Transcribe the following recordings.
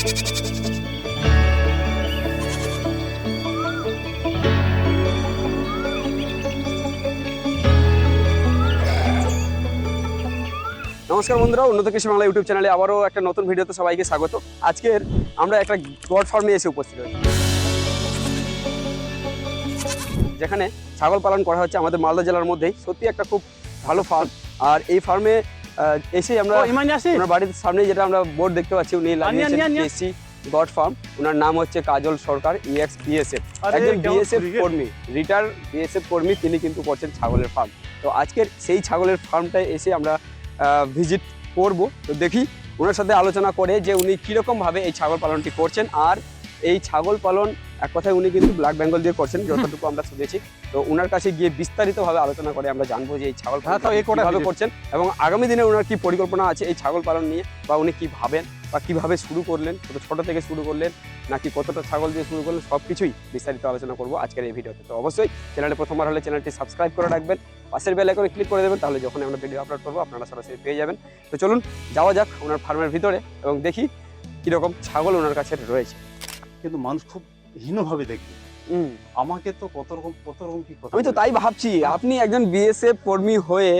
নমস্কার বন্ধুরা উন্নত কৃষি বাংলা ইউটিউব চ্যানেলে আবারও একটা নতুন ভিডিওতে সবাইকে স্বাগত। আজকের আমরা একটা গড ফার্মে এসে উপস্থিত হয়েছি। যেখানে ছাগল পালন করা হচ্ছে আমাদের মালদা জেলার মধ্যেই। সত্যি একটা খুব ভালো ফার্ম আর এই ফার্মে এসেই আমরা যাসি বাড়ির সামনে যেটা আমরা বোর্ড দেখতে পাচ্ছি উনি লাগিয়েছেন আনিয়া। গড ফার্ম ওনার নাম হচ্ছে Kajal Sarkar E ex BSF একজন বিএসএফ কর্মী রিটার বিএসএফ কর্মী তিনি কিন্তু করছেন ছাগলের ফার্ম তো আজকের সেই ছাগলের ফার্মটায় এসে আমরা ভিজিট করব। তো দেখি ওনার সাথে আলোচনা করে যে উনি কীরকমভাবে এই ছাগল পালনটি করছেন আর এই ছাগল পালন এক কথায় উনি কিন্তু ব্ল্যাক বেঙ্গল দিয়ে করছেন যতটুকু আমরা শুনেছি। তো ওনার কাছে গিয়ে বিস্তারিতভাবে আলোচনা করে আমরা জানব যে এই ছাগল হ্যাঁ, পালন করছেন এবং আগামী দিনে ওনার কি পরিকল্পনা আছে এই ছাগল পালন নিয়ে বা উনি কি ভাবেন বা কীভাবে শুরু করলেন কত ছোট থেকে শুরু করলেন নাকি কতটা ছাগল দিয়ে শুরু করলেন সব কিছুই বিস্তারিত আলোচনা করব আজকের এই ভিডিওতে তো। অবশ্যই চ্যানেলে প্রথমবার হলে চ্যানেলটি সাবস্ক্রাইব করে রাখবেন পাশের বেল আইকনে ক্লিক করে দেবেন তাহলে যখন আমরা ভিডিও আপলোড করব আপনারা সরাসরি পেয়ে যাবেন। তো চলুন যাওয়া যাক ওনার ফার্মের ভিতরে এবং দেখি কীরকম ছাগল ওনার কাছে রয়েছে। কিন্তু মানুষ খুব হীনভাবে দেখবে। আমাকে তো কত রকম কত রকম কি কথা আমি তো তাই ভাবছি আপনি একজন বিএসএফ কর্মী হয়ে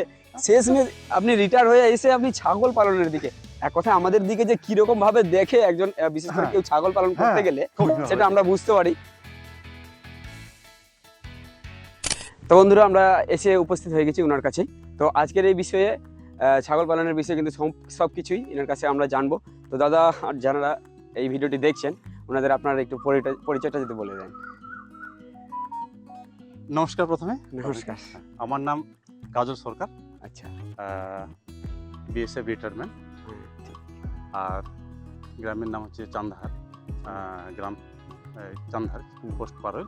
শেষ মে আপনি রিটায়ার হয়ে এসে আপনি ছাগল পালনের দিকে। এক কথা আমাদের দিকে যে কীরকম ভাবে দেখে একজন বিশেষ করে হ্যাঁ। কেউ ছাগল পালন করতে হ্যাঁ। গেলে সেটা আমরা বুঝতে পারি। তো বন্ধুরা আমরা এসে উপস্থিত হয়ে গেছি ওনার কাছে তো আজকের এই বিষয়ে ছাগল পালনের বিষয়ে কিন্তু সব কিছুই এনার কাছে আমরা জানব। তো দাদা আর যারা এই ভিডিওটি দেখছেন ওনাদের আপনারা একটু পরিচয়টা যদি বলে দেন। নমস্কার প্রথমে। নমস্কার। আমার নাম কাজল সরকার। আচ্ছা। BSF retirement. আর গ্রামের নাম হচ্ছে চান্দাহার। গ্রাম চান্দাহার পোস্ট পারোল।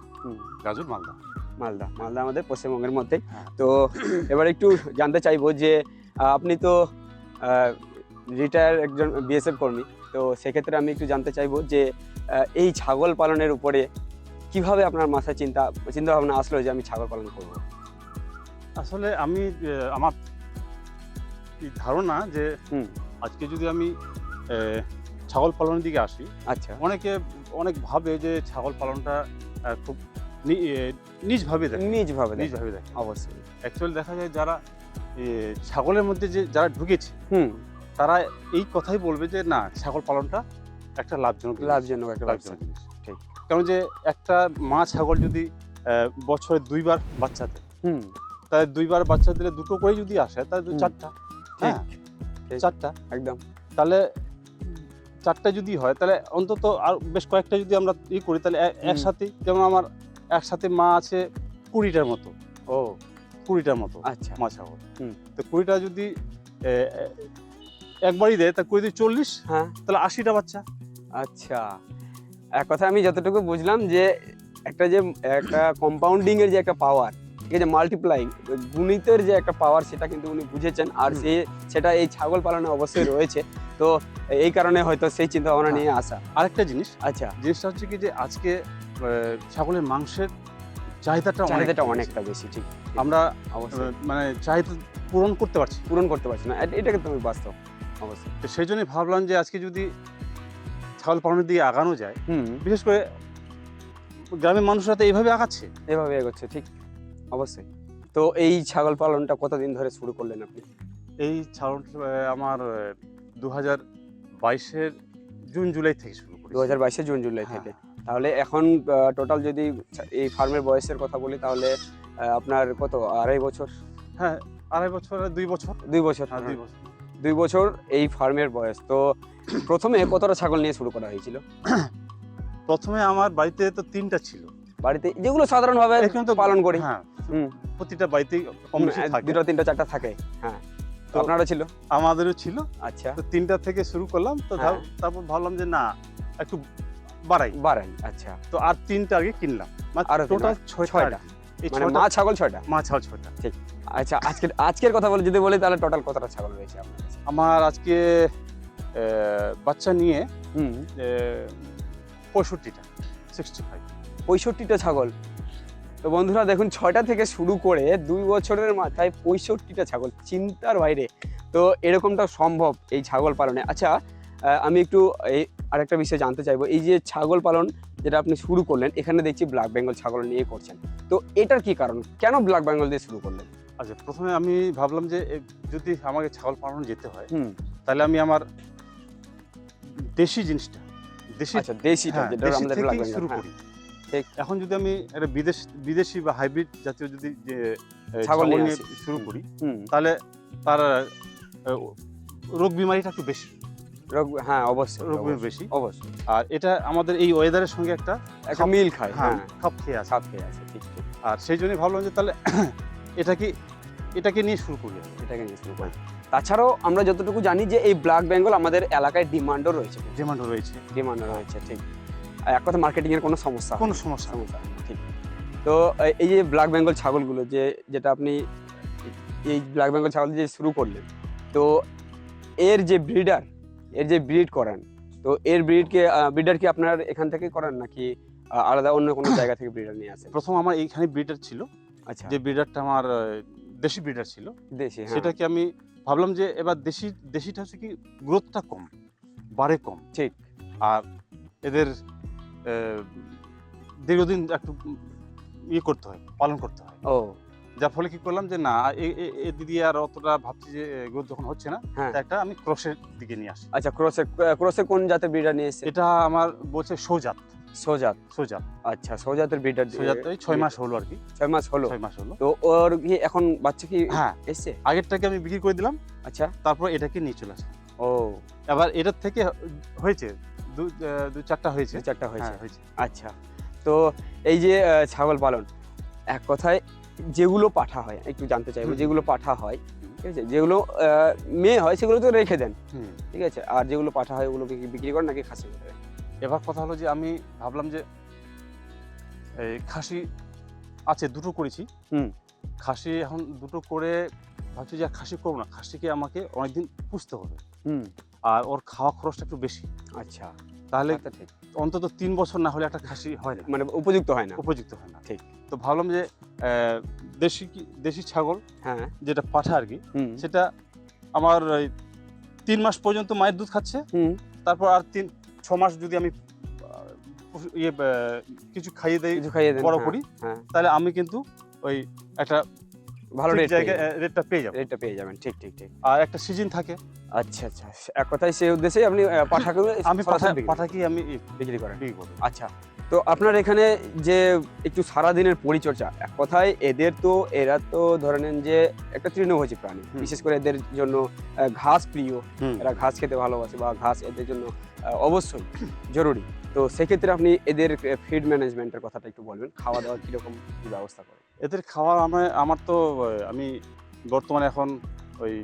গাজল মালদা। মালদা মালদা আমাদের পশ্চিমবঙ্গের মধ্যে। হ্যাঁ। তো এবার একটু জানতে চাইব যে আপনি তো রিটায়ার একজন বিএসএফ কর্মী। তো সেক্ষেত্রে আমি একটু জানতে চাইব যে এই ছাগল পালনের উপরে কীভাবে আপনার মাথায় চিন্তা চিন্তা ভাবনা আসলো যে আমি ছাগল পালন করব? আসলে আমি আমার ধারণা যে হুম। আজকে যদি আমি ছাগল পালনের দিকে আসি আচ্ছা। অনেকে অনেক ভাবে যে ছাগল পালনটা খুব নিজভাবে দেখে। নিজভাবে। নিজভাবে দেখে। অবশ্যই। অ্যাকচুয়ালি দেখা যায় যারা ছাগলের মধ্যে যে যারা ঢুকেছে হুম। তারা এই কথাই বলবে যে না ছাগল পালনটা একটা লাভজনক লাভজনক একটা লাভজনক জিনিস ঠিক। কারণ যে একটা মা ছাগল যদি বছরে দুইবার বাচ্চা দেয় হুম। তাহলে দুইবার বাচ্চা দিলে দুটো করে যদি আসে তাহলে চারটা হ্যাঁ। চারটা। একদম। তাহলে চারটা যদি হয় তাহলে অন্তত আর বেশ কয়েকটা যদি আমরা ই করি তাহলে একসাথে যেমন আমার একসাথে মা আছে কুড়িটার মতো। ও। কুড়িটার মতো আচ্ছা। মা ছাগল। হুম। তো কুড়িটা যদি একবারই দেয় তা কুড়ি চল্লিশ হ্যাঁ। তাহলে আশিটা বাচ্চা। আচ্ছা। এক কথা আমি যতটুকু বুঝলাম যে একটা যে একটা কম্পাউন্ডিং এর যে একটা পাওয়ার ঠিক আছে মাল্টিপ্লাইং গুণিতের যে একটা পাওয়ার সেটা কিন্তু উনি বুঝেছেন। আর। সে সেটা এই ছাগল পালনে অবশ্যই রয়েছে। তো এই কারণে হয়তো সেই চিন্তা ভাবনা হ্যাঁ। নিয়ে আসা। আরেকটা জিনিস আচ্ছা। জিনিসটা হচ্ছে কি যে আজকে ছাগলের মাংসের চাহিদাটা চাহিদাটা অনেকটা বেশি। ঠিক। আমরা মানে চাহিদা পূরণ করতে পারছি। পূরণ করতে পারছি না। এ- এটা কিন্তু আমি বাস্তব অবশ্যই। তো সেই জন্যই ভাবলাম যে আজকে যদি ছাগল পালনের দিকে আগানো যায় বিশেষ করে গ্রামের মানুষরা তো এইভাবে আগাচ্ছে। এভাবে এগোচ্ছে ঠিক। অবশ্যই। তো এই ছাগল পালনটা কতদিন ধরে শুরু করলেন আপনি? এই ছাগল আমার দু হাজার বাইশের জুন জুলাই থেকে শুরু করি দু হাজার বাইশে জুন জুলাই হ্যাঁ। থেকে। তাহলে এখন টোটাল যদি এই ফার্মের বয়সের কথা বলি তাহলে আপনার কত আড়াই বছর? হ্যাঁ আড়াই বছর দুই বছর। দুই বছর। হ্যাঁ দুই বছর। দুই বছর এই ফার্মের বয়স। তো প্রথমে কতটা ছাগল নিয়ে শুরু করা হয়েছিল? প্রথমে আমার বাড়িতে তো তিনটা ছিল। বাড়িতে যেগুলো সাধারণভাবে এখানে তো পালন করি। হ্যাঁ প্রতিটা বেশি দুটো তিনটা চারটা থাকে। হ্যাঁ। তো আপনারও ছিল? আমাদেরও ছিল। আচ্ছা। তো তিনটা থেকে শুরু করলাম তো হ্যাঁ। তারপর ভাবলাম যে না একটু বাড়াই। বাড়ান আচ্ছা। তো আর তিনটা আগে কিনলাম। আরও তিন, টোটাল ছয়টা। আর মানে মা ছাগল ছয়টা? মা ছাগল ছয়টা। আচ্ছা আজকের আজকের কথা বলে যদি বলি তাহলে টোটাল কতটা ছাগল রয়েছে আপনার কাছে? আমার আজকে বাচ্চা নিয়ে পঁয়ষট্টিটা সিক্সটি ফাইভ পঁয়ষট্টিটা ছাগল। তো বন্ধুরা দেখুন ছয়টা থেকে শুরু করে দুই বছরের মাথায় পঁয়ষট্টিটা ছাগল চিন্তার বাইরে। তো এরকমটা সম্ভব এই ছাগল পালনে। আচ্ছা আমি একটু এই আরেকটা বিষয় জানতে চাইব। এই যে ছাগল পালন যেটা আপনি শুরু করলেন এখানে দেখছি ব্ল্যাক বেঙ্গল ছাগল নিয়ে করছেন। তো এটার কি কারণ? কেন ব্ল্যাক বেঙ্গল দিয়ে শুরু করলেন? আচ্ছা প্রথমে আমি ভাবলাম যে যদি আমাকে ছাগল পালন যেতে হয় তাহলে আমি আমার দেশি জিনিসটা দেশি আচ্ছা দেশিটা হ্যাঁ, যেটা দেশি আমাদের ব্ল্যাক বেঙ্গল শুরু হ্যাঁ। করি। ঠিক। এখন যদি আমি একটা বিদেশ বিদেশি বা হাইব্রিড জাতীয় যদি ছাগল নিয়ে শুরু করি তাহলে তার রোগ বিমারিটা একটু বেশি। রোগ- হ্যাঁ অবশ্যই রোগ বেশি। অবশ্যই। আর এটা আমাদের এই ওয়েদারের সঙ্গে একটা একটা মিল খায় হ্যাঁ হ্যাঁ। খাপ খেয়ে আছে সাত খেয়ে আছে ঠিক আর সেই জন্যই ভাবলাম যে তাহলে এটাকে এটাকে নিয়ে শুরু করি এটাকে নিয়ে শুরু করি। তাছাড়াও আমরা যতটুকু জানি যে এই ব্ল্যাক বেঙ্গল আমাদের এলাকায় ডিমান্ডও রয়েছে। ডিমান্ডও রয়েছে। ডিমান্ডও রয়েছে ঠিক। আর এক কথা মার্কেটিং এর কোনো সমস্যা কোনো সমস্যা। সমস্যা ঠিক। তো এই যে ব্ল্যাক বেঙ্গল ছাগলগুলো যে যেটা আপনি এই ব্ল্যাক বেঙ্গল ছাগল যে শুরু করলেন তো এর যে ব্রিডার এর যে ব্রিড করেন তো এর ব্রিডকে ব্রিডার কি আপনার এখান থেকে করেন নাকি আলাদা অন্য কোনো জায়গা থেকে ব্রিডার নিয়ে আসেন? প্রথম আমার এইখানে ব্রিডার ছিল আচ্ছা। যে ব্রিডারটা আমার দেশি ব্রিডার ছিল। দেশি হ্যাঁ। সেটাকে আমি ভাবলাম যে এবার দেশি দেশিটা হচ্ছে কি গ্রোথটা কম বাড়ে কম। ঠিক। আর এদের দীর্ঘদিন একটু ইয়ে করতে হয় পালন করতে হয়। ও যার ফলে কি করলাম যে না এ- দিদি আর অতটা ভাবছি যে গ্রোথ যখন হচ্ছে না হ্যাঁ। একটা আমি ক্রসের দিকে নিয়ে আসি। আচ্ছা ক্রসের ক্রসের কোন জাতের ব্রিডার নিয়ে এসেছে এটা আমার বলছে সৌজাত। সোজাত? সৌজাত। আচ্ছা সোজাতের ব্রিডার সৌজাত ওই ছয় মাস হলো আর কি। ছয় মাস হলো। ছয় মাস হলো। তো ওর কি এখন বাচ্চা কি হ্যাঁ। এসছে? আগেরটাকে আমি বিক্রি করে দিলাম আচ্ছা। তারপর এটাকে নিয়ে চলে আসলাম। ও। এবার এটার থেকে হয়েছে দু দু চারটা হয়েছে। চারটা হয়েছে। হ্যাঁ হয়েছে। আচ্ছা। তো এই যে ছাগল পালন এক কথায় যেগুলো পাঠা হয় একটু জানতে চাইব যেগুলো পাঠা হয় ঠিক আছে? যেগুলো মেয়ে হয় সেগুলো তো রেখে দেন। ঠিক আছে? আর যেগুলো পাঠা হয় ওগুলোকে বিক্রি করেন নাকি খাসি এবার কথা হলো যে আমি ভাবলাম যে এই খাসি আছে দুটো করেছি। হুম। খাসি এখন দুটো করে ভাবছি যে খাসি করব না খাসিকে আমাকে অনেকদিন পুষতে হবে। হুম। আর ওর খাওয়া খরচটা একটু বেশি। আচ্ছা। তাহলে অন্তত তিন বছর না হলে একটা খাসি হয় না। মানে উপযুক্ত হয় না। উপযুক্ত হয় না। ঠিক। তো ভাবলাম যে দেশি দেশি ছাগল হ্যাঁ। যেটা পাঠা আর কি সেটা আমার তিন মাস পর্যন্ত মায়ের দুধ খাচ্ছে। তারপর আর তিন ছ মাস যদি আমি ইয়ে কিছু খাইয়ে দেই কিছু খাইয়ে বড় হ্যাঁ, করি হ্যাঁ। তাহলে আমি কিন্তু ওই একটা ভালো রেট জায়গায় রেটটা পেয়ে যাব রেটটা পেয়ে যাবেন ঠিক ঠিক ঠিক। আর একটা সিজন থাকে। আচ্ছা আচ্ছা এক কথায় সেই উদ্দেশ্যে আপনি পাঠাকে আমি পাঠাকি আমি বিক্রি করেন। আচ্ছা তো আপনার এখানে যে একটু সারাদিনের পরিচর্যা এক কথায় এদের তো এরা তো ধরে নেন যে একটা তৃণভোজী প্রাণী। বিশেষ করে এদের জন্য ঘাস প্রিয়। এরা ঘাস খেতে ভালোবাসে বা ঘাস এদের জন্য অবশ্যই জরুরি। তো সেক্ষেত্রে আপনি এদের ফিড ম্যানেজমেন্টের কথাটা একটু বলবেন। খাওয়া দাওয়ার কীরকম ব্যবস্থা করেন? এদের খাওয়ার আমার আমার তো আমি বর্তমানে এখন ওই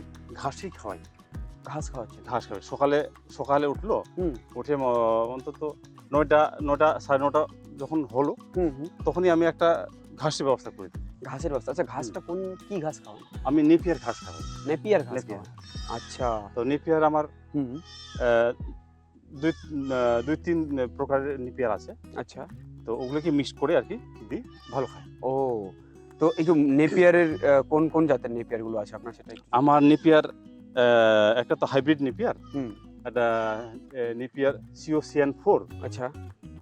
ঘাসই খাওয়াই। ঘাস খাওয়াচ্ছি ঘাস খাওয়াই। সকালে সকালে উঠল উঠে অন্তত নয়টা নটা সাড়ে নটা যখন হলো তখনই আমি একটা ঘাসের ব্যবস্থা করে দিই। ঘাসের ব্যবস্থা। আচ্ছা ঘাসটা কোন কি ঘাস খাওয়ান? আমি নেপিয়ার ঘাস খাওয়াই। নেপিয়ার ঘাস আচ্ছা। তো নেপিয়ার আমার দুই দুই তিন প্রকারের নেপিয়ার আছে। আচ্ছা। তো ওগুলোকে মিক্স করে আর কি দিই ভালো খায়। ও তো একটু নেপিয়ারের কোন কোন জাতের নেপিয়ারগুলো আছে আপনার সেটা আমার নেপিয়ার একটা তো হাইব্রিড নেপিয়ার। হুম। একটা নেপিয়ার সিওসিয়ান ফোর। আচ্ছা।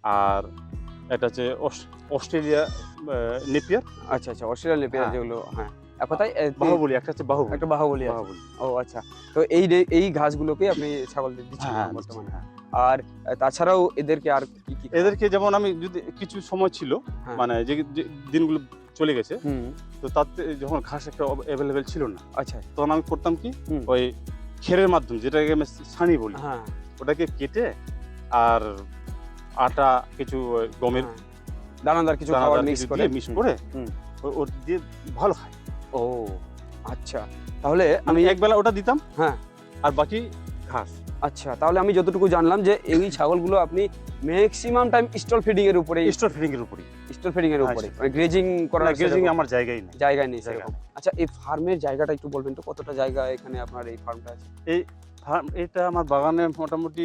আর এটা হচ্ছে অস- অস্ট্রেলিয়া নেপিয়ার। আচ্ছা আচ্ছা অস্ট্রেলিয়ান নেপিয়ার হ্যাঁ। যেগুলো হ্যাঁ। এক কথায় বাহুবলি একটা হচ্ছে বাহুবলি। একটা বাহুবলি আছে। বাহুবলি। ও আচ্ছা। তো এই এই ঘাসগুলোকে আপনি ছাগলদের দিচ্ছেন হ্যাঁ বর্তমানে। হ্যাঁ। আর তাছাড়াও এদেরকে আর কি কি এদেরকে যেমন আমি যদি কিছু সময় ছিল হ্যাঁ। মানে যে দিনগুলো চলে গেছে তো তাতে যখন ঘাস একটা অ্যাভেলেবেল ছিল না আচ্ছা। তখন আমি করতাম কি ওই খেরের মাধ্যমে যেটাকে আমি ছানি বলি। ওটাকে কেটে আর আটা কিছু গমের। দানাদার কিছু খাবার মিক্স করে। মিক্স করে ও- দিয়ে ভালো খায় ও আচ্ছা। তাহলে আমি একবেলা ওটা দিতাম। হ্যাঁ। আর বাকি ঘাস। আচ্ছা তাহলে আমি যতটুকু জানলাম যে এই ছাগলগুলো আপনি ম্যাক্সিমাম টাইম স্টল ফিডিং এর উপরে স্টোর ফিডিং এর উপরই। স্টল ফিডিং এর হ্যাঁ, উপরে। মানে গ্রেজিং করার গ্রেজিং আমার জায়গায় নেই। জায়গায় নেই আচ্ছা এই ফার্মের জায়গাটা একটু বলবেন তো কতটা জায়গা এখানে আপনার এই ফার্মটা আছে? ফার্ম এটা আমার বাগানে মোটামুটি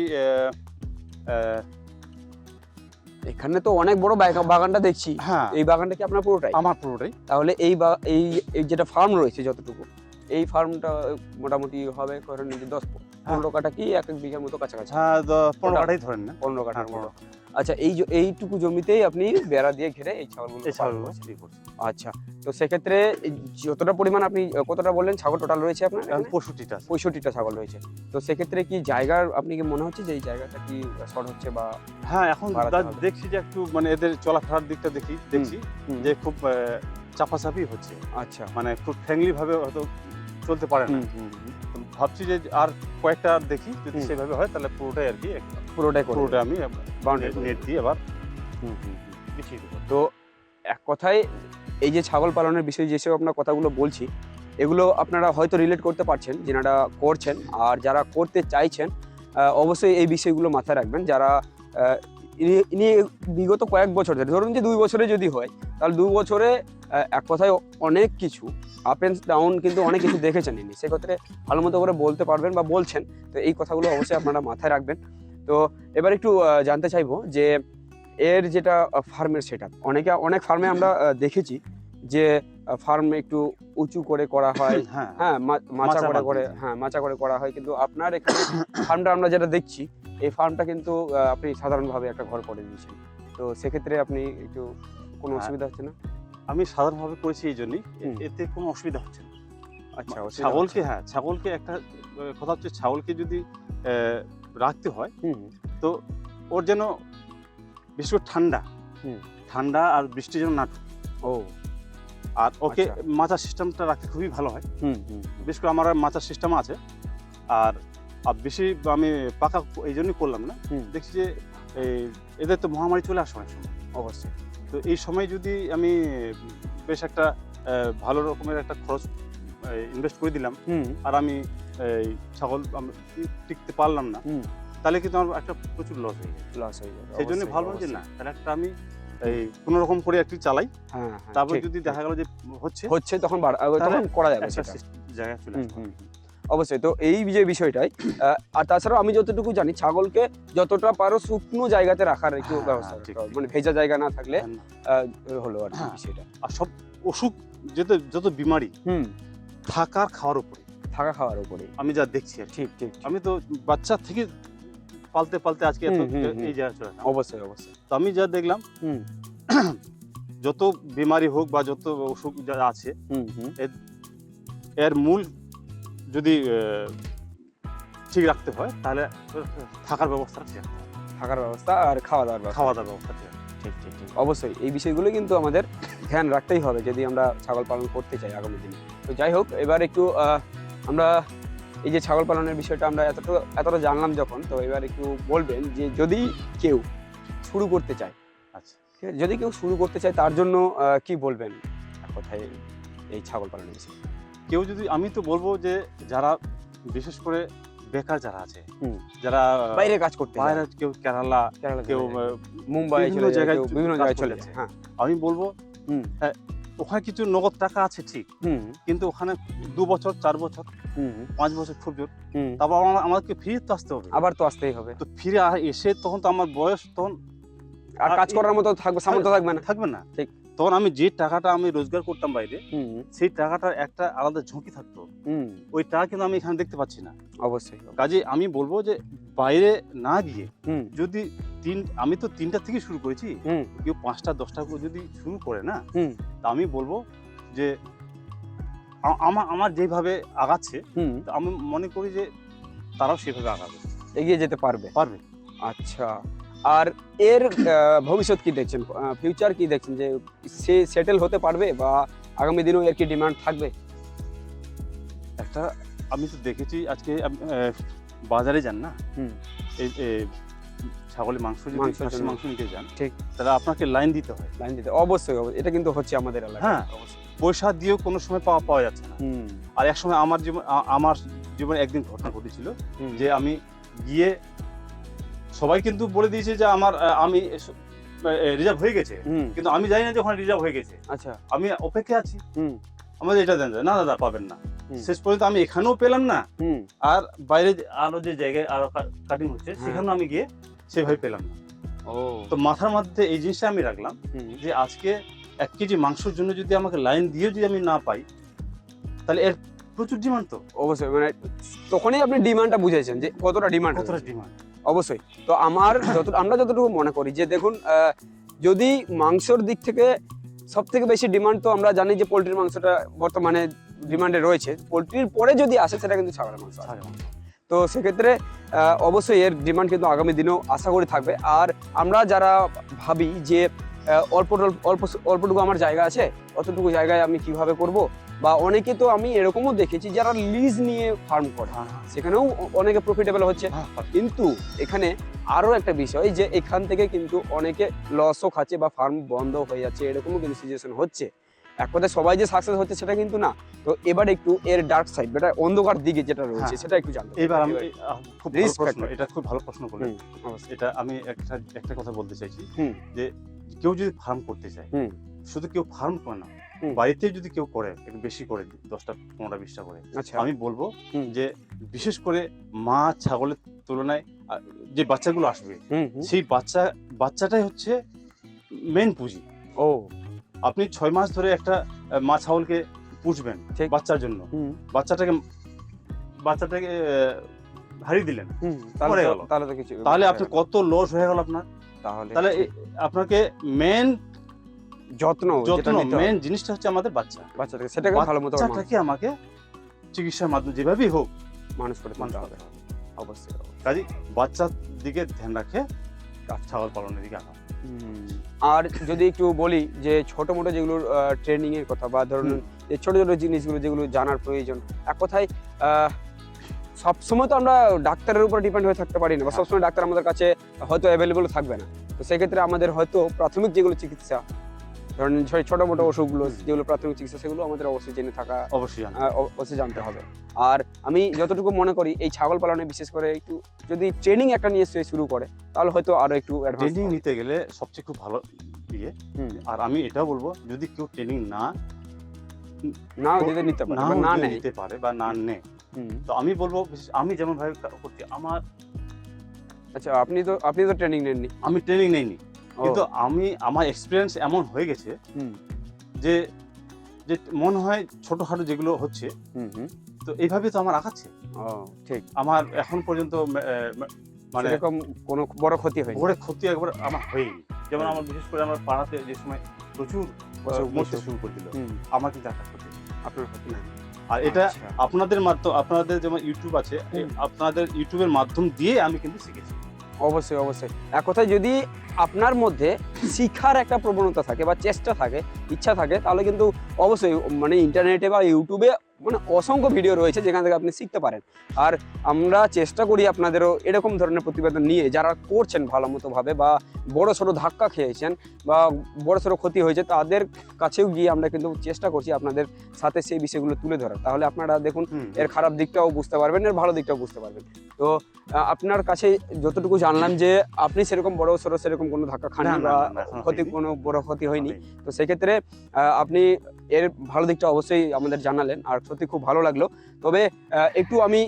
এখানে তো অনেক বড় বাগানটা দেখছি। হ্যাঁ। এই বাগানটা কি আপনার পুরোটাই? আমার পুরোটাই। তাহলে এই বা এই এই যেটা ফার্ম রয়েছে যতটুকু এই ফার্মটা মোটামুটি হবে ধরেন দশ পনেরো কাঠা কি এক এক বিঘার মতো কাছাকাছি? হ্যাঁ পনেরো কাটাই কাঠাই ধরেন না। পনেরো কাঠার পনেরো মতো। আচ্ছা এই যে এইটুকু জমিতেই আপনি বেড়া দিয়ে ঘিরে এই ছাগলগুলো এই ছাগলগুলো। আচ্ছা তো সেক্ষেত্রে যতটা পরিমাণ আপনি কতটা বললেন ছাগল টোটাল রয়েছে আপনার পঁয়ষট্টিটা পঁয়ষট্টিটা ছাগল রয়েছে। তো সেক্ষেত্রে কি জায়গার আপনি কি মনে হচ্ছে যে এই জায়গাটা কি শর্ট হচ্ছে বা হ্যাঁ এখন। দেখছি যে একটু মানে এদের চলাফেরার দিকটা দেখি দেখছি যে খুব চাপাচাপি হচ্ছে। আচ্ছা। মানে খুব ফ্র্যাঙ্কলি ভাবে হয়তো চলতে পারে না। ভাবছি যে আর কয়েকটা আর দেখি যদি সেভাবে হয় তাহলে পুরোটাই আর কি পুরোটাই পুরোটা আমি বাউন্ডারি নেট দিয়ে আবার হুম হুম বিছিয়ে দেবো। তো এক কথায় এই যে ছাগল পালনের বিষয়ে যেসব আপনার কথাগুলো বলছি এগুলো আপনারা হয়তো রিলেট করতে পারছেন যেনারা করছেন। আর যারা করতে চাইছেন অবশ্যই এই বিষয়গুলো মাথায় রাখবেন। যারা ইনি- বিগত কয়েক বছর ধরে ধরুন যে দুই বছরে যদি হয় তাহলে দু বছরে এক কথায় অনেক কিছু আপ অ্যান্ড ডাউন কিন্তু অনেক কিছু দেখেছেন ইনি। সেক্ষেত্রে ভালো মতো করে বলতে পারবেন বা বলছেন। তো এই কথাগুলো অবশ্যই আপনারা মাথায় রাখবেন। তো এবার একটু জানতে চাইব যে এর যেটা ফার্মের সেট অনেকে অনেক ফার্মে আমরা দেখেছি যে ফার্ম একটু উঁচু করে করা হয়। হ্যাঁ। হ্যাঁ মাচা করে করে হ্যাঁ। মাচা করে করা হয়। কিন্তু আপনার এখানে ফার্মটা আমরা যেটা দেখছি এই ফার্মটা কিন্তু আপনি সাধারণভাবে একটা ঘর করে দিয়েছেন। তো সেক্ষেত্রে আপনি একটু কোনো হ্যাঁ। অসুবিধা হচ্ছে না? আমি সাধারণভাবে করেছি এই জন্যই। এতে কোনো অসুবিধা হচ্ছে না। আচ্ছা ছাগলকে হ্যাঁ ছাগলকে একটা কথা হচ্ছে ছাগলকে যদি রাখতে হয় তো ওর যেন বিশেষ করে ঠান্ডা ঠান্ডা আর বৃষ্টি যেন না ও। আর ওকে আচ্ছা। মাচার সিস্টেমটা রাখতে খুবই ভালো হয়। হুম হুম বিশেষ করে আমার মাচার সিস্টেম আছে। আর আর বেশি আমি পাকা এই জন্যই করলাম না। দেখছি যে এই এদের তো মহামারী চলে আসে অনেক সময়। অবশ্যই। তো এই সময় যদি আমি বেশ একটা ভালো রকমের একটা খরচ ইনভেস্ট করে দিলাম আর আমি এই ছাগল টিকতে পারলাম না তাহলে কিন্তু আমার একটা প্রচুর লস হয়ে যায় লস হয়ে যাবে সেই জন্য ভালো যে না তাহলে একটা আমি এই কোনো রকম করে একটি চালাই হ্যাঁ হ্যাঁ তারপর যদি দেখা গেল যে হচ্ছে হচ্ছে তখন তখন করা যাবে জায়গা চলে অবশ্যই। তো এই যে বিষয়টাই আর তাছাড়াও আমি যতটুকু জানি ছাগলকে যতটা পারো শুকনো জায়গাতে রাখার একটু হ্যাঁ, ব্যবস্থা মানে ভেজা জায়গা না থাকলে হ্যাঁ, হলো আর কি হ্যাঁ। বিষয়টা। আর সব অসুখ যত যত বিমারি হুম। থাকার খাওয়ার উপরে। থাকা খাওয়ার উপরে। আমি যা দেখছি ঠিক ঠিক আমি তো বাচ্চা থেকে পালতে পালতে আজকে এত। এই জায়গায় চলে অবশ্যই অবশ্যই। তো আমি যা দেখলাম হুম। যত বিমারি হোক বা যত অসুখ যা আছে এর মূল যদি ঠিক রাখতে হয় তাহলে থাকার ব্যবস্থা ঠিক রাখতে থাকার ব্যবস্থা আর খাওয়া দাওয়ার খাওয়া দাওয়ার ব্যবস্থা ঠিক ঠিক ঠিক ঠিক। অবশ্যই এই বিষয়গুলো কিন্তু আমাদের ধ্যান রাখতেই হবে যদি আমরা ছাগল পালন করতে চাই আগামী দিনে। তো যাই হোক এবার একটু আমরা এই যে ছাগল পালনের বিষয়টা আমরা এতটা এতটা জানলাম যখন তো এবার একটু বলবেন যে যদি কেউ শুরু করতে চায় আচ্ছা। ঠিক আছে? যদি কেউ শুরু করতে চায় তার জন্য কি বলবেন কথায় এই ছাগল পালনের বিষয়ে? কেউ যদি আমি তো বলব যে যারা বিশেষ করে বেকার যারা আছে যারা বাইরে কাজ করতে বাইরে কেউ কেরালা কেউ মুম্বাই বিভিন্ন চলে জায়গায় বিভিন্ন জায়গায় চলে যায়। হ্যাঁ। আমি বলব ওখানে কিছু নগদ টাকা আছে ঠিক কিন্তু ওখানে দু বছর চার বছর হুম পাঁচ বছর খুব জোর। তারপর আমাদেরকে ফিরে তো আসতে হবে। আবার তো আসতেই হবে। তো ফিরে এসে তখন তো আমার বয়স তখন আর আর কাজ করার মতো থাকবে সামর্থ্য থাকবে না। থাকবে না। ঠিক। তখন আমি যে টাকাটা আমি রোজগার করতাম বাইরে সেই টাকাটার একটা আলাদা ঝুঁকি থাকতো। হুম। ওই টাকা কিন্তু আমি এখানে দেখতে পাচ্ছি না। অবশ্যই কাজে আমি বলব যে বাইরে না গিয়ে হুম। যদি তিন আমি তো তিনটা থেকে শুরু করেছি। হুম। কেউ পাঁচটা দশটা করে যদি শুরু করে না হুম। তা আমি বলব যে আমার আমার যেভাবে আগাচ্ছে হুম। তা আমি মনে করি যে তারাও সেভাবে আগাবে। এগিয়ে যেতে পারবে। পারবে। আচ্ছা। আর এর ভবিষ্যৎ কি দেখছেন ফিউচার কি দেখছেন যে সে সেটেল হতে পারবে বা আগামী দিনেও এর কি ডিমান্ড থাকবে একটা আমি তো দেখেছি আজকে বাজারে যান না হুম। এই এই ছাগলের মাংস যদি জন্য। মাংস নিতে যান ঠিক। তাহলে আপনাকে লাইন দিতে হয় লাইন দিতে অবশ্যই অবশ্যই। এটা কিন্তু হচ্ছে আমাদের এলাকায় হ্যাঁ। পয়সা দিয়েও কোনো সময় পাওয়া পাওয়া যাচ্ছে না হুম আর এক সময় আমার জীবন আমার জীবনে একদিন ঘটনা ঘটেছিল। যে আমি গিয়ে সবাই কিন্তু বলে দিয়েছে যে আমার আমি রিজার্ভ হয়ে গেছে। কিন্তু আমি জানি না যে ওখানে রিজার্ভ হয়ে গেছে। আচ্ছা। আমি অপেক্ষা আছি। হুম। আমাদের এটা দেন না দাদা পাবেন না। শেষ পর্যন্ত আমি এখানেও পেলাম না। আর বাইরে আরও যে জায়গায় আরও কাটিং হচ্ছে হ্যাঁ। সেখানেও আমি গিয়ে সেভাবে পেলাম না। ও। তো মাথার মধ্যে এই জিনিসটা আমি রাখলাম যে আজকে এক কেজি মাংসের জন্য যদি আমাকে লাইন দিয়ে যদি আমি না পাই তাহলে এর প্রচুর ডিমান্ড তো। অবশ্যই মানে তখনই আপনি ডিমান্ডটা বুঝেছেন যে কতটা ডিমান্ড কতটা ডিমান্ড অবশ্যই। তো আমার যত আমরা যতটুকু মনে করি যে দেখুন যদি মাংসর দিক থেকে সব থেকে বেশি ডিমান্ড তো আমরা জানি যে পোলট্রির মাংসটা বর্তমানে ডিমান্ডে রয়েছে। পোলট্রির পরে যদি আসে সেটা কিন্তু ছাগলের মাংস। তো সেক্ষেত্রে অবশ্যই এর ডিমান্ড কিন্তু আগামী দিনেও আশা করি থাকবে। আর আমরা যারা ভাবি যে অল্প অল্প অল্পটুকু আমার জায়গা আছে অতটুকু জায়গায় আমি কীভাবে করব বা অনেকে তো আমি এরকমও দেখেছি যারা লিজ নিয়ে ফার্ম করে। সেখানেও অনেকে প্রফিটেবল হচ্ছে। কিন্তু এখানে আরও একটা বিষয় যে এখান থেকে কিন্তু অনেকে লসও খাচ্ছে বা ফার্ম বন্ধ হয়ে যাচ্ছে এরকমও কিন্তু সিচুয়েশন হচ্ছে। এক কথায় সবাই যে সাকসেস হচ্ছে সেটা কিন্তু না। তো এবার একটু এর ডার্ক সাইড যেটা অন্ধকার দিকে যেটা রয়েছে হ্যাঁ। সেটা একটু জানব এবার আমি খুব প্রশ্ন এটা খুব ভালো প্রশ্ন করলেন। এটা আমি একটা একটা কথা বলতে চাইছি যে কেউ যদি ফার্ম করতে চায়। শুধু কেউ ফার্ম করে না। বাড়িতে যদি কেউ করে একটু বেশি করে দশটা পনেরোটা বিশটা করে আচ্ছা। আমি বলব যে বিশেষ করে মা ছাগলের তুলনায় যে বাচ্চাগুলো আসবে। সেই বাচ্চা বাচ্চাটাই হচ্ছে মেন পুঁজি। ও। আপনি ছয় মাস ধরে একটা মা ছাগলকে পুষবেন। বাচ্চার জন্য। বাচ্চাটাকে বাচ্চাটাকে হারিয়ে দিলেন হুম তাহলে তো- তাহলে কিছু তাহলে আপনি কত লস হয়ে গেল আপনার? তাহলে তাহলে আপনাকে মেন যত্ন যত্ন মেন জিনিসটা হচ্ছে আমাদের বাচ্চা। বাচ্চাটাকে সেটাকে ভালো মতো বাচ্চাটাকে আমাকে চিকিৎসার মাধ্যমে যেভাবেই হোক মানুষ করে মানতে হবে। অবশ্যই। কাজে বাচ্চার দিকে ধ্যান রাখে ছাগল পালনের দিকে আর যদি একটু বলি যে ছোট মোটো যেগুলো ট্রেনিং এর কথা বা ধরুন। এই ছোট ছোট জিনিসগুলো যেগুলো জানার প্রয়োজন এক কথায় সব সময় তো আমরা ডাক্তারের উপর ডিপেন্ড হয়ে থাকতে পারি না বা হ্যাঁ। সবসময় ডাক্তার আমাদের কাছে হয়তো অ্যাভেলেবল থাকবে না। তো সেক্ষেত্রে আমাদের হয়তো প্রাথমিক যেগুলো চিকিৎসা ধরেন ছোট- ছোট মোটো ওষুধগুলো যেগুলো প্রাথমিক চিকিৎসা সেগুলো আমাদের অবশ্যই জেনে থাকা অবশ্যই অবশ্যই জানতে হবে। আর আমি যতটুকু মনে করি এই ছাগল পালনে বিশেষ করে একটু যদি ট্রেনিং একটা নিয়ে শুরু করে তাহলে হয়তো আরও একটু ট্রেনিং নিতে গেলে সবচেয়ে খুব ভালো ইয়ে। আর আমি এটাও বলব যদি কেউ ট্রেনিং না নাও যদি নিতে পারে বা না নিতে পারে বা না নেয়। তো আমি বলব আমি যেমন ভাবে করছি আমার আচ্ছা আপনি তো আপনি তো ট্রেনিং নেননি। আমি ট্রেনিং নেইনি। কিন্তু আমি আমার এক্সপিরিয়েন্স এমন হয়ে গেছে হুম। যে যে মনে হয় ছোটখাটো যেগুলো হচ্ছে হুম হুম। তো এইভাবে তো আমার আঁকাচ্ছে ঠিক। আমার এখন পর্যন্ত মানে এরকম কোনো বড় ক্ষতি হয়নি। বড় ক্ষতি একবার আমার হয়নি। যেমন আমার বিশেষ করে আমার পাড়াতে যে সময় প্রচুর মরতে শুরু করে দিল আমার কিন্তু একটা ক্ষতি আপনার ক্ষতি না আর এটা আচ্ছা, আপনাদের মাধ্যম আপনাদের যেমন ইউটিউব আছে আপনাদের ইউটিউবের মাধ্যম দিয়ে আমি কিন্তু শিখেছি। অবশ্যই অবশ্যই। এক কথায় যদি আপনার মধ্যে শিক্ষার একটা প্রবণতা থাকে বা চেষ্টা থাকে, ইচ্ছা থাকে, তাহলে কিন্তু অবশ্যই মানে ইন্টারনেটে বা ইউটিউবে মানে অসংখ্য ভিডিও রয়েছে যেখান থেকে আপনি শিখতে পারেন। আর আমরা চেষ্টা করি আপনাদেরও এরকম ধরনের প্রতিবেদন নিয়ে যারা করছেন ভালো মতোভাবে বা বড় সড়ো ধাক্কা খেয়েছেন বা বড় সড়ো ক্ষতি হয়েছে তাদের কাছেও গিয়ে আমরা কিন্তু চেষ্টা করছি আপনাদের সাথে সেই বিষয়গুলো তুলে ধরার। তাহলে আপনারা দেখুন এর খারাপ দিকটাও বুঝতে পারবেন এর ভালো দিকটাও বুঝতে পারবেন। তো আপনার কাছে যতটুকু জানলাম যে আপনি সেরকম বড় সড়ো সেরকম কোনো ধাক্কা খাননি বা ক্ষতি কোনো বড় ক্ষতি হয়নি। হয়নি। তো সেক্ষেত্রে আপনি এর ভালো দিকটা অবশ্যই আমাদের জানালেন আর সত্যি খুব ভালো লাগল। তবে একটু আমি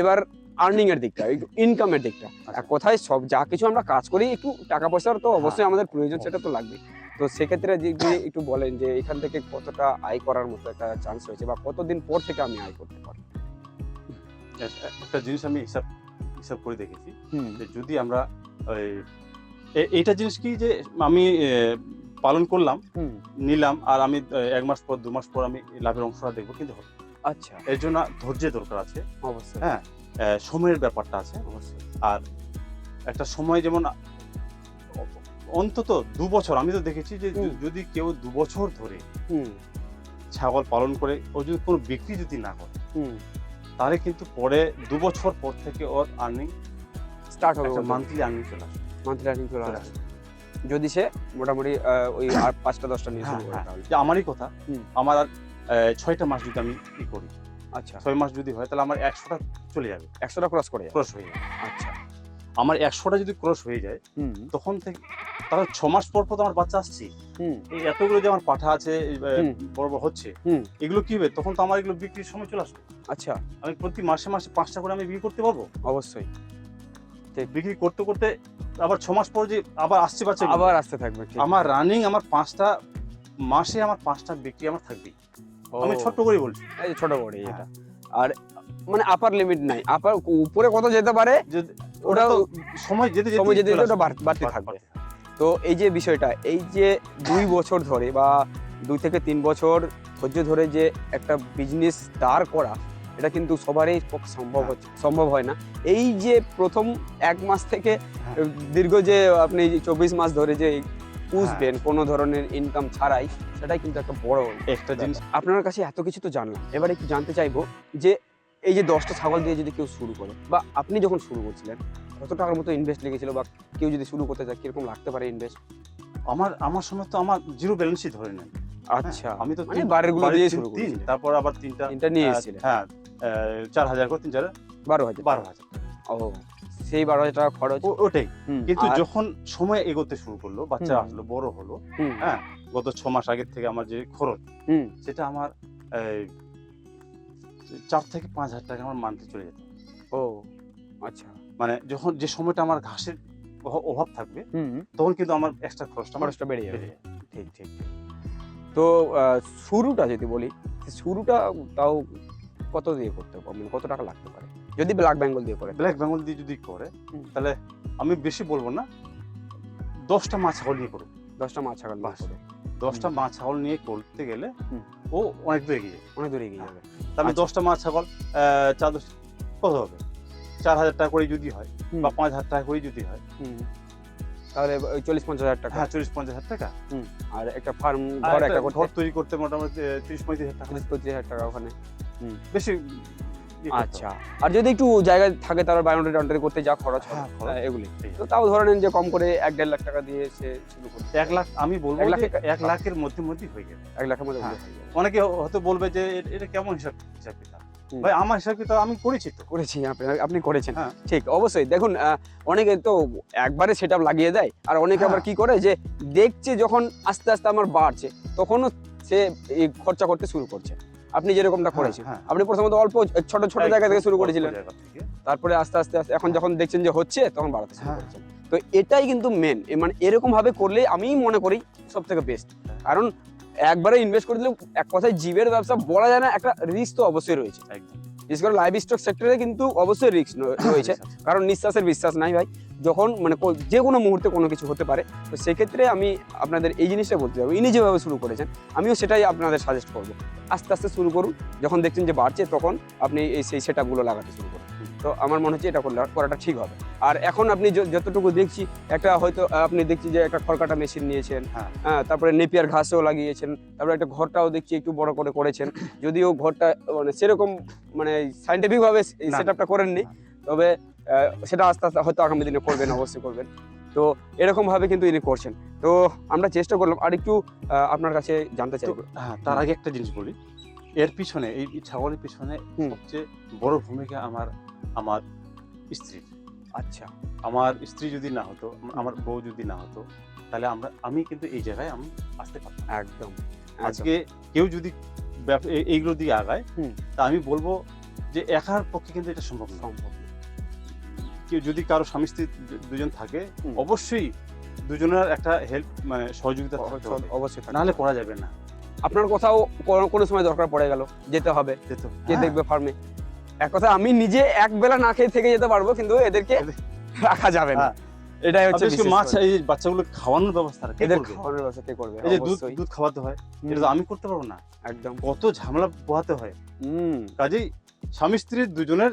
এবার আর্নিং এর দিকটা ইনকামের দিকটা। কথায় সব যা কিছু আমরা কাজ করি একটু টাকা পয়সার তো হ্যাঁ, অবশ্যই আমাদের প্রয়োজন সেটা তো লাগবে তো সেক্ষেত্রে যদি একটু বলেন যে এখান থেকে কতটা আয় করার মতো একটা চান্স রয়েছে বা কতদিন পর থেকে আমি আয় করতে পারি? একটা জিনিস আমি হিসাব হিসাব করে দেখেছি যে যদি আমরা এইটা জিনিস কি যে আমি পালন করলাম নিলাম আর আমি এক মাস পর দু মাস পর আমি লাভের অংশটা দেখব কিন্তু হবে। আচ্ছা। এর জন্য ধৈর্যের দরকার আছে। অবশ্যই। হ্যাঁ সময়ের ব্যাপারটা আছে। অবশ্যই। আর একটা সময় যেমন অন্তত দু বছর আমি তো দেখেছি যে যদি কেউ দু বছর ধরে হুম। ছাগল পালন করে ও যদি কোনো বিক্রি যদি না করে হুম। তাহলে কিন্তু পরে দু বছর পর থেকে ওর আর্নিং স্টার্ট হবে মান্থলি আর্নিং চলে আসবে। মান্থলি আর্নিং চলে আসবে। যদি সে মোটামুটি ওই আর পাঁচটা দশটা নিয়ে শুরু হ্যাঁ, করে হ্যাঁ। তাহলে। আমারই কথা। আমার আর ছয়টা মাস যদি আমি ই করি আচ্ছা। ছয় মাস যদি হয় তাহলে আমার একশোটা চলে যাবে। একশোটা ক্রস করে ক্রস হয়ে যাবে। আচ্ছা। আমার একশোটা যদি ক্রস হয়ে যায় হুম। তখন থেকে তাহলে ছ মাস পর পর তো আমার বাচ্চা আসছে। হুম। এই এতগুলো যে আমার পাঠা আছে। বড় বড় হচ্ছে। এগুলো কি হবে? তখন তো আমার এগুলো বিক্রির সময় চলে আসবে। আচ্ছা। আমি প্রতি মাসে মাসে পাঁচটা করে আমি বিক্রি করতে পারব? অবশ্যই। বিক্রি করতে করতে আবার ছ মাস পর যে আবার আসছে বাচ্চা আবার আসতে থাকবে আমার রানিং আমার পাঁচটা মাসে আমার পাঁচটা বিক্রি আমার থাকবে আমি ছোট্ট করে বলছি। এই ছোট বড় হ্যাঁ। এটা। আর মানে আপার লিমিট নাই। আপার উপরে কত যেতে পারে ওটা সময় যেতে যেতে সময় যেতে যেতে ওটা বাড়তে বাড়তে থাকবে। তো এই যে বিষয়টা এই যে দুই বছর ধরে বা দুই থেকে তিন বছর ধৈর্য ধরে যে একটা বিজনেস দাঁড় করা এটা কিন্তু সবারই সম্ভব হ্যাঁ। হচ্ছে সম্ভব হয় না। এই যে প্রথম এক মাস থেকে হ্যাঁ। দীর্ঘ যে আপনি চব্বিশ মাস ধরে যে পুষবেন কোনো ধরনের ইনকাম ছাড়াই সেটাই কিন্তু একটা বড় একটা জিনিস। আপনার কাছে এত কিছু তো জানলাম। এবার একটু জানতে চাইব যে এই যে দশটা ছাগল দিয়ে যদি কেউ শুরু করে বা আপনি যখন শুরু করছিলেন কত টাকার মতো ইনভেস্ট লেগেছিল বা কেউ যদি শুরু করতে চায় কীরকম লাগতে পারে ইনভেস্ট আমার আমার সময় তো আমার জিরো ব্যালেন্সই ধরে নেন। আচ্ছা। আমি তো মানে তিন- বাড়িরগুলো দিয়ে শুরু করেছিলেন তারপর আবার তিনটা তিনটা নিয়ে এসেছিলেন হ্যাঁ চার হাজার করে তিন চার বারো হাজার। বারো হাজার। ও সেই বারো হাজার টাকা খরচ। ওটাই। কিন্তু যখন সময় এগোতে শুরু করল বাচ্চা আসলো বড় হলো হ্যাঁ গত ছ মাস আগের থেকে আমার যে খরচ হুম, সেটা আমার চার থেকে পাঁচ হাজার টাকা আমার মান্থলি চলে যেত। ও আচ্ছা। মানে যখন যে সময়টা আমার ঘাসের অভাব- থাকবে তখন কিন্তু আমার এক্সট্রা খরচটা খরচটা বেড়ে যাবে। ঠিক ঠিক। তো শুরুটা যদি বলি শুরুটা তাও কত দিয়ে করতে পারব মানে কত টাকা লাগতে পারে? যদি ব্ল্যাক বেঙ্গল দিয়ে করে। ব্ল্যাক বেঙ্গল দিয়ে যদি করে তাহলে আমি বেশি বলব না দশটা মাছ ছাগল নিয়ে করব দশটা মাছ ছাগল। করে দশটা মাছ ছাগল নিয়ে করতে গেলে ও অনেক দূর এগিয়ে যাবে। অনেক দূরে এগিয়ে যাবে। তা আমি আচ্ছা। দশটা মাছ ছাগল চার দশ কত হবে? চার হাজার টাকা করে যদি হয়। বা পাঁচ হাজার টাকা করে যদি হয়। তাহলে ওই চল্লিশ পঞ্চাশ হাজার টাকা। হ্যাঁ চল্লিশ পঞ্চাশ হাজার টাকা। আর একটা ফার্ম ঘর একটা ঘর তৈরি করতে মোটামুটি তিরিশ পঁয়ত্রিশ হাজার টাকা। পঁচিশ হাজার টাকা ওখানে। বেশি ইয়ে আচ্ছা আর যদি একটু জায়গা থাকে তার বায়োমেট্রিক টাউন্টারি করতে যা খরচ হয় হ্যাঁ, এগুলি। তো তাও ধরে নেন যে কম করে এক দেড় লাখ টাকা দিয়ে সে শুরু এক লাখ আমি বলব এক লাখে- এক লাখের মধ্যে মধ্যেই হয়ে যাবে এক লাখের মধ্যে হ্যাঁ। হয়ে। অনেকে হয়তো বলবে যে এটা কেমন হিসাব হিসাব কিতাব? হুম। ভাই আমার হিসাব কিতাব আমি করেছি তো। করেছি আপনি করেছেন। হ্যাঁ। ঠিক অবশ্যই। দেখুন অনেকে তো একবারে সেট লাগিয়ে দেয় আর অনেকে আবার হ্যাঁ। কি করে যে দেখছে যখন আস্তে আস্তে আমার বাড়ছে তখনও সে খরচা করতে শুরু করছে। আপনি যেরকমটা করেছেন। হ্যাঁ, আপনি প্রথমত অল্প ছোট ছোট। জায়গা থেকে শুরু করেছিলেন। তারপরে আস্তে আস্তে আস্তে এখন যখন দেখছেন যে হচ্ছে তখন বাড়াতে শুরু। করেছেন। তো এটাই কিন্তু মেন মানে এরকম ভাবে করলে আমি মনে করি সব থেকে বেস্ট কারণ একবারে ইনভেস্ট করে দিলে এক কথায় জীবের ব্যবসা বলা যায় না একটা রিস্ক তো অবশ্যই রয়েছে। বিশেষ করে লাইভ স্টক সেক্টরে কিন্তু অবশ্যই রিস্ক রয়েছে কারণ নিঃশ্বাসের বিশ্বাস নাই ভাই। যখন মানে যে কোনো মুহূর্তে কোনো কিছু হতে পারে তো সেক্ষেত্রে আমি আপনাদের এই জিনিসটা বলতে যাব। ইনি যেভাবে শুরু করেছেন আমিও সেটাই আপনাদের সাজেস্ট করব। আস্তে আস্তে শুরু করুন। যখন দেখছেন যে বাড়ছে তখন আপনি এই সেই সেট লাগাতে শুরু করুন। তো আমার মনে হচ্ছে এটা করলে করাটা ঠিক হবে। আর এখন আপনি যতটুকু দেখছি একটা হয়তো আপনি দেখছি যে একটা খড়কাটা মেশিন নিয়েছেন হ্যাঁ। হ্যাঁ তারপরে নেপিয়ার ঘাসও লাগিয়েছেন তারপরে একটা ঘরটাও দেখছি একটু বড় করে করেছেন। যদিও ঘরটা মানে সেরকম মানে সাইন্টিফিক ভাবে সেট আপটা করেননি তবে সেটা আস্তে আস্তে হয়তো আগামী দিনে করবেন অবশ্যই করবেন। তো এরকম ভাবে কিন্তু ইনি করছেন। তো আমরা চেষ্টা করলাম আর একটু আপনার কাছে জানতে চাই হ্যাঁ তার আগে একটা জিনিস বলি। এর পিছনে এই ছাগলের পিছনে। সবচেয়ে বড় ভূমিকা আমার আমার স্ত্রীর আচ্ছা। আমার স্ত্রী যদি না হতো আমার বউ যদি না হতো তাহলে আমরা আমি কিন্তু এই জায়গায় আমি আসতে পারতাম একদম আজকে কেউ যদি এইগুলো দিয়ে আগায়। তা আমি বলব যে একার পক্ষে কিন্তু এটা সম্ভব না। সম্ভব কেউ যদি কারও স্বামী স্ত্রী দুজন থাকে অবশ্যই দুজনের একটা হেল্প মানে সহযোগিতা অবশ্যই নাহলে করা যাবে না। আপনার কোথাও কোনো- কোনো সময় দরকার পড়ে গেল যেতে হবে। যেত কে হ্যাঁ, দেখবে ফার্মে? এক কথা আমি নিজে এক বেলা না খেয়ে থেকে যেতে পারব কিন্তু এদেরকে রাখা যাবে না। হ্যাঁ। এটাই হচ্ছে বিশেষ মাছ এই বাচ্চাগুলো খাওয়ানোর ব্যবস্থা এদের খাওয়ানোর ব্যবস্থা কে করবে? এই যে দুধ দুধ খাওয়াতে হয় এটা আমি করতে পারব না। একদম। কত ঝামেলা পোহাতে হয়। হুম। কাজেই স্বামী স্ত্রীর দুজনের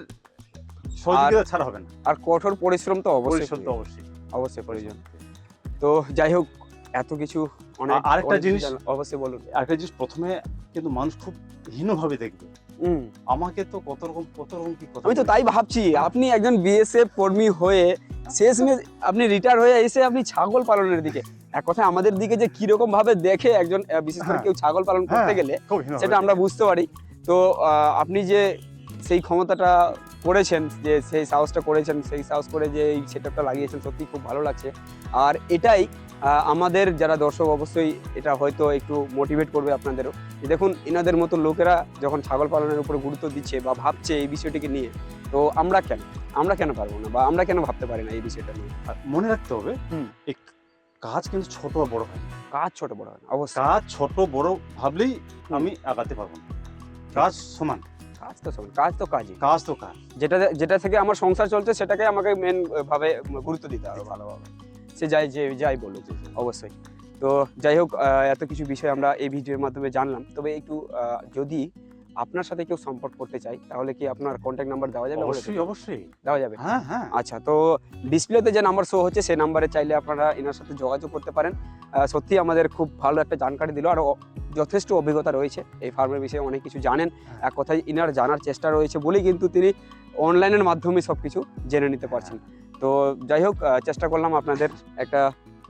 সহযোগিতা ছাড়া হবে না। আর কঠোর পরিশ্রম তো অবশ্যই পরিশ্রম তো অবশ্যই। অবশ্যই প্রয়োজন। তো যাই হোক এত কিছু অনেক আরেকটা জিনিস- অবশ্যই বলুন। আরেকটা জিনিস প্রথমে কিন্তু মানুষ খুব হীনভাবে দেখবে। আমাকে তো কত রকম কত রকম কি কথা আমি তো তাই ভাবছি আপনি একজন বিএসএফ কর্মী হয়ে শেষমেশ আপনি রিটায়ার হয়ে এসে আপনি ছাগল পালনের দিকে। এক কথায় আমাদের দিকে যে কীরকম ভাবে দেখে একজন বিশেষ করে হ্যাঁ। কেউ ছাগল পালন করতে হ্যাঁ। গেলে সেটা আমরা বুঝতে পারি। তো আহ, আপনি যে সেই ক্ষমতাটা করেছেন যে সেই সাহসটা করেছেন সেই সাহস করে যে এই সেটআপটা লাগিয়েছেন সত্যি খুব ভালো লাগছে। আর এটাই আমাদের যারা দর্শক অবশ্যই এটা হয়তো একটু মোটিভেট করবে আপনাদেরও। যে দেখুন এনাদের মতো লোকেরা যখন ছাগল পালনের উপর গুরুত্ব দিচ্ছে বা ভাবছে এই বিষয়টিকে নিয়ে তো আমরা কেন? আমরা কেন পারব না? বা আমরা কেন ভাবতে পারি না এই বিষয়টা নিয়ে? আর মনে রাখতে হবে। এই কাজ কিন্তু ছোট বা বড় হয় কাজ ছোট বড় হয় না, অবশ্যই। কাজ ছোট বড় ভাবলেই আমি আগাতে পারব না। কাজ সমান। কাজ তো সব কাজ তো কাজই। কাজ তো কাজ। যেটা যেটা থেকে আমার সংসার চলছে সেটাকে আমাকে মেন ভাবে গুরুত্ব দিতে হবে ভালোভাবে। সে যাই যে যাই বলুক অবশ্যই। তো যাই হোক এত কিছু বিষয় আমরা এই ভিডিওর মাধ্যমে জানলাম। তবে একটু যদি আপনার সাথে কেউ সম্পর্ক করতে চাই তাহলে কি আপনার কন্ট্যাক্ট নাম্বার দেওয়া যাবে? অবশ্যই অবশ্যই। দেওয়া যাবে? হ্যাঁ হ্যাঁ। আচ্ছা তো ডিসপ্লেতে যে নাম্বার শো হচ্ছে সেই নাম্বারে চাইলে আপনারা এনার সাথে যোগাযোগ করতে পারেন। সত্যি আমাদের খুব ভালো একটা জানকারি দিল আর যথেষ্ট অভিজ্ঞতা রয়েছে। এই ফার্মের বিষয়ে অনেক কিছু জানেন। এক কথায় ইনার জানার চেষ্টা রয়েছে বলেই কিন্তু তিনি অনলাইনের মাধ্যমে সব কিছু জেনে নিতে পারছেন। তো যাই হোক চেষ্টা করলাম আপনাদের একটা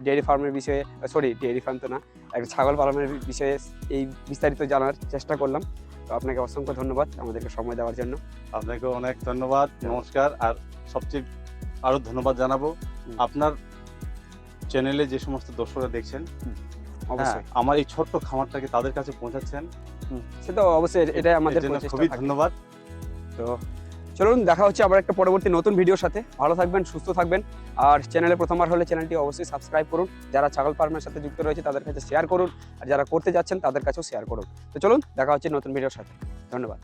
ডেয়ারি ফার্মের বিষয়ে সরি ডেয়ারি ফার্ম তো না একটা ছাগল পালনের বিষয়ে এই বিস্তারিত জানার চেষ্টা করলাম। তো আপনাকে অসংখ্য ধন্যবাদ আমাদেরকে সময় দেওয়ার জন্য। আপনাকে অনেক ধন্যবাদ নমস্কার। আর সবচেয়ে আরও ধন্যবাদ জানাব আপনার চ্যানেলে যে সমস্ত দর্শকরা দেখছেন অবশ্যই হ্যাঁ, আমার এই ছোট্ট খামারটাকে তাদের কাছে পৌঁছাচ্ছেন। সে তো অবশ্যই এটাই আমাদের জন্য খুবই ধন্যবাদ। তো চলুন, দেখা হচ্ছে আবার একটা পরবর্তী নতুন ভিডিওর সাথে। ভালো থাকবেন, সুস্থ থাকবেন। আর চ্যানেলে প্রথমবার হলে চ্যানেলটি অবশ্যই সাবস্ক্রাইব করুন। যারা ছাগল ফার্মের সাথে যুক্ত রয়েছে, তাদের কাছে শেয়ার করুন। আর যারা করতে যাচ্ছেন, তাদের কাছেও শেয়ার করুন। তো চলুন, দেখা হচ্ছে নতুন ভিডিওর সাথে। ধন্যবাদ।